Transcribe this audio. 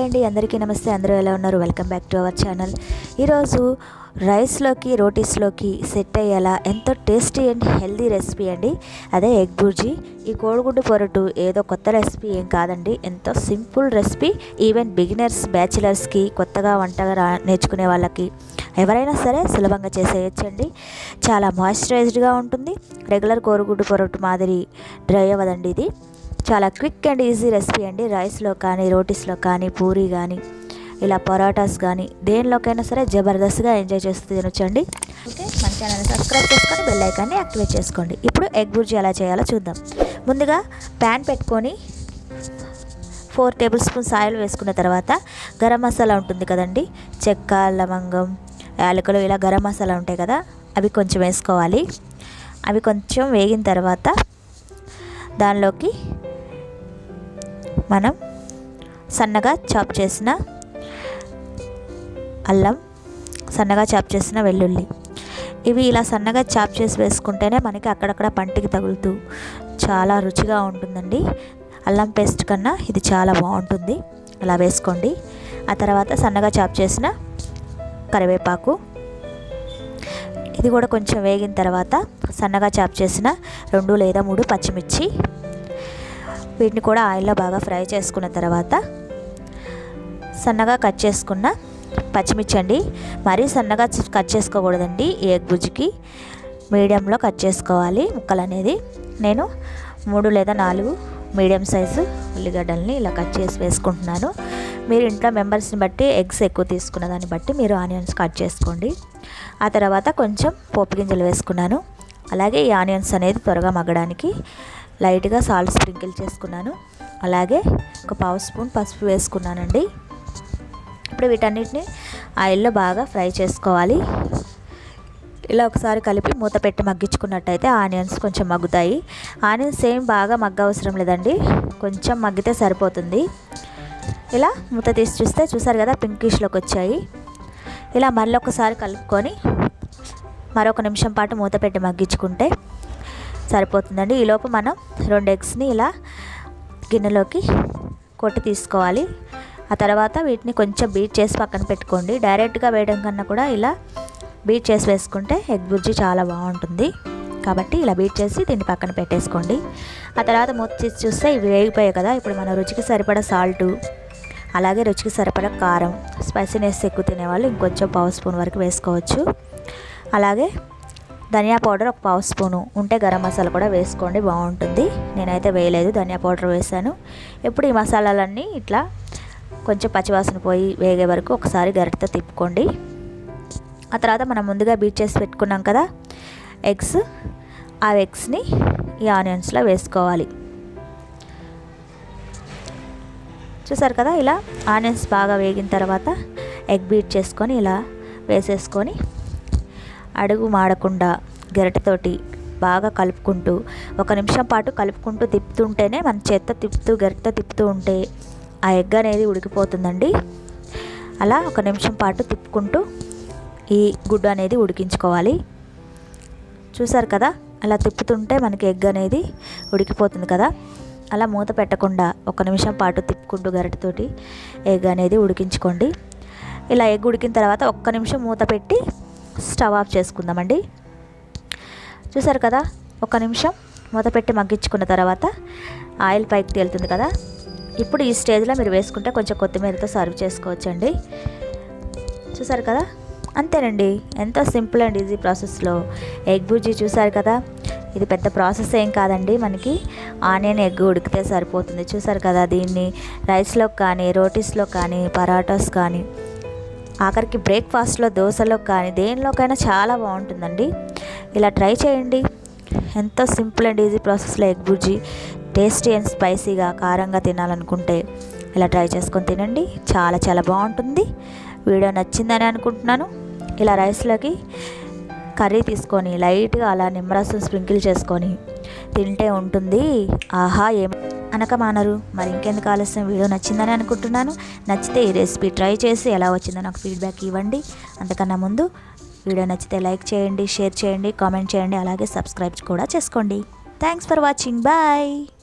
Hi అండి. అందరికీ నమస్తే. అందరూ ఎలా ఉన్నారు? Welcome back to our channel ఈరోజు రైస్లోకి రోటీస్లోకి సెట్ అయ్యేలా ఎంతో టేస్టీ అండ్ హెల్దీ రెసిపీ అండి. అదే ఎగ్ బుర్జీ. ఈ కోడిగుడ్డు పొరటు ఏదో కొత్త రెసిపీ ఏం కాదండి. ఎంతో సింపుల్ రెసిపీ. ఈవెన్ బిగినర్స్ బ్యాచిలర్స్కి కొత్తగా వంటగా రా నేర్చుకునే వాళ్ళకి ఎవరైనా సరే సులభంగా చేసేయచ్చండి. చాలా మాయిశ్చరైజ్డ్గా ఉంటుంది. రెగ్యులర్ కోరుగుడ్డు పొరటు మాదిరి డ్రై అవ్వదండి ఇది. చాలా క్విక్ అండ్ ఈజీ రెసిపీ అండి. రైస్లో కానీ రోటీస్లో కానీ పూరి కానీ ఇలా పరోటాస్ కానీ దేనిలోకైనా సరే జబర్దస్త్గా ఎంజాయ్ చేస్తూ తినొచ్చండి. ఓకే మన ఛానల్ని సబ్స్క్రైబ్ చేసుకొని బెల్ ఐకాన్ని యాక్టివేట్ చేసుకోండి. ఇప్పుడు ఎగ్ బుర్జీ ఎలా చేయాలో చూద్దాం. ముందుగా ప్యాన్ పెట్టుకొని ఫోర్ టేబుల్ స్పూన్స్ ఆయిల్ వేసుకున్న తర్వాత గరం మసాలా ఉంటుంది కదండి. చెక్క లవంగం యాలకులు ఇలా గరం మసాలా ఉంటాయి కదా అవి కొంచెం వేసుకోవాలి. అవి కొంచెం వేగిన తర్వాత దానిలోకి మనం సన్నగా చాప్ చేసిన అల్లం సన్నగా చాప్ చేసిన వెల్లుల్లి. ఇవి ఇలా సన్నగా చాప్ చేసి వేసుకుంటేనే మనకి అక్కడక్కడ పంటికి తగులుతూ చాలా రుచిగా ఉంటుందండి. అల్లం పేస్ట్ కన్నా ఇది చాలా బాగుంటుంది. అలా వేసుకోండి. ఆ తర్వాత సన్నగా చాప్ చేసిన కరివేపాకు. ఇది కూడా కొంచెం వేగిన తర్వాత సన్నగా చాప్ చేసిన రెండు లేదా మూడు పచ్చిమిర్చి. వీటిని కూడా ఆయిల్లో బాగా ఫ్రై చేసుకున్న తర్వాత సన్నగా కట్ చేసుకున్న పచ్చిమిర్చి అండి మరీ సన్నగా కట్ చేసుకోకూడదండి ఎగ్ బుజ్జికి. మీడియంలో కట్ చేసుకోవాలి ముక్కలు అనేది నేను మూడు లేదా నాలుగు మీడియం సైజు ఉల్లిగడ్డల్ని ఇలా కట్ చేసి వేసుకుంటున్నాను. మీరు ఇంట్లో మెంబర్స్ని బట్టి ఎగ్స్ ఎక్కువ తీసుకున్న దాన్ని బట్టి మీరు ఆనియన్స్ కట్ చేసుకోండి. ఆ తర్వాత కొంచెం పోపు గింజలు వేసుకున్నాను. అలాగే ఈ ఆనియన్స్ అనేది త్వరగా మగ్గడానికి లైట్గా సాల్ట్ స్ప్రింకిల్ చేసుకున్నాను. అలాగే ఒక పావు స్పూన్ పసుపు వేసుకున్నానండి. ఇప్పుడు వీటన్నిటిని ఆయిల్లో బాగా ఫ్రై చేసుకోవాలి. ఇలా ఒకసారి కలిపి మూత పెట్టి మగ్గించుకున్నట్టయితే ఆనియన్స్ కొంచెం మగ్గుతాయి. ఆనియన్స్ సేమ్ బాగా మగ్గ అవసరం లేదండి. కొంచెం మగ్గితే సరిపోతుంది. ఇలా మూత తీసి చూస్తే చూసారు కదా పింకిష్లోకి వచ్చాయి. ఇలా మళ్ళీ ఒకసారి కలుపుకొని మరొక నిమిషం పాటు మూత పెట్టి మగ్గించుకుంటే సరిపోతుందండి. ఈలోపు మనం రెండు ఎగ్స్ని ఇలా గిన్నెలోకి కొట్టి తీసుకోవాలి. ఆ తర్వాత వీటిని కొంచెం బీట్ చేసి పక్కన పెట్టుకోండి. డైరెక్ట్గా వేయడం కన్నా కూడా ఇలా బీట్ చేసి వేసుకుంటే ఎగ్ బుర్జీ చాలా బాగుంటుంది. కాబట్టి ఇలా బీట్ చేసి దీన్ని పక్కన పెట్టేసుకోండి. ఆ తర్వాత మూత తీసి చూస్తే ఇవి వేగిపోయాయి కదా. ఇప్పుడు మన రుచికి సరిపడా సాల్టు అలాగే రుచికి సరిపడా కారం స్పైసీనెస్ ఎక్కువ తినేవాళ్ళు ఇంకొంచెం పావు స్పూన్ వరకు వేసుకోవచ్చు. అలాగే ధనియా పౌడర్ ఒక పావు స్పూను. ఉంటే గరం మసాలా కూడా వేసుకోండి బాగుంటుంది. నేనైతే వేయలేదు ధనియా పౌడర్ వేసాను. ఇప్పుడు ఈ మసాలాలన్నీ ఇట్లా కొంచెం పచ్చివాసన పోయి వేగే వరకు ఒకసారి గరిటతో తిప్పుకోండి. ఆ తర్వాత మనం ముందుగా బీట్ చేసి పెట్టుకున్నాం కదా ఎగ్స్. ఆ ఎగ్స్ని ఈ ఆనియన్స్లో వేసుకోవాలి. చూసారు కదా ఇలా ఆనియన్స్ బాగా వేగిన తర్వాత ఎగ్ బీట్ చేసుకొని ఇలా వేసేసుకొని అడుగు మాడకుండా గరిటెతోటి బాగా కలుపుకుంటూ ఒక నిమిషం పాటు కలుపుకుంటూ తిప్పుతుంటేనే మన చేత్తో తిప్పుతూ గరిటెతో తిప్పుతూ ఉంటే ఆ ఎగ్ అనేది ఉడికిపోతుందండి. అలా ఒక నిమిషం పాటు తిప్పుకుంటూ ఈ గుడ్డు అనేది ఉడికించుకోవాలి. చూసారు కదా అలా తిప్పుతుంటే మనకి ఎగ్ అనేది ఉడికిపోతుంది కదా. అలా మూత పెట్టకుండా ఒక నిమిషం పాటు తిప్పుకుంటూ గరిటతోటి ఎగ్ అనేది ఉడికించుకోండి. ఇలా ఎగ్ ఉడికిన తర్వాత ఒక్క నిమిషం మూత పెట్టి స్టవ్ ఆఫ్ చేసుకుందామండి. చూసారు కదా ఒక నిమిషం మొదపెట్టి మగ్గించుకున్న తర్వాత ఆయిల్ పైకి తేలుతుంది కదా. ఇప్పుడు ఈ స్టేజ్లో మీరు వేసుకుంటే కొంచెం కొత్తిమీరతో సర్వ్ చేసుకోవచ్చండి. చూసారు కదా? అంతేనండి ఎంతో సింపుల్ అండ్ ఈజీ ప్రాసెస్లో. ఎగ్ బుజ్జి చూసారు కదా? ఇది పెద్ద ప్రాసెస్ ఏం కాదండి మనకి ఆనియన్ ఎగ్ ఉడికితే సరిపోతుంది. చూసారు కదా దీన్ని? రైస్లో కానీ రోటీస్లో కానీ పరాటాస్ కానీ. ఆఖరికి బ్రేక్ఫాస్ట్లో దోశలో కానీ దేనిలోకైనా చాలా బాగుంటుందండి. ఇలా ట్రై చేయండి. ఎంతో సింపుల్ అండ్ ఈజీ ప్రాసెస్లో ఎగ్ బుజ్జి టేస్టీ అండ్ స్పైసీగా కారంగా తినాలనుకుంటే ఇలా ట్రై చేసుకొని తినండి. చాలా చాలా బాగుంటుంది. వీడియో నచ్చిందని అనుకుంటున్నాను. ఇలా రైస్లోకి కర్రీ తీసుకొని లైట్గా అలా నిమ్మరసం స్ప్రింకిల్ చేసుకొని తింటే ఉంటుంది. ఆహా ఏం అనక మానరు. మరి ఇంకెందుకు ఆలస్యం? వీడియో నచ్చిందని అనుకుంటున్నాను. నచ్చితే ఈ రెసిపీ ట్రై చేసి ఎలా వచ్చిందో నాకు ఫీడ్బ్యాక్ ఇవ్వండి. అంతకన్నా ముందు వీడియో నచ్చితే లైక్ చేయండి షేర్ చేయండి కామెంట్ చేయండి అలాగే సబ్స్క్రైబ్ కూడా చేసుకోండి. Thanks for watching. బాయ్.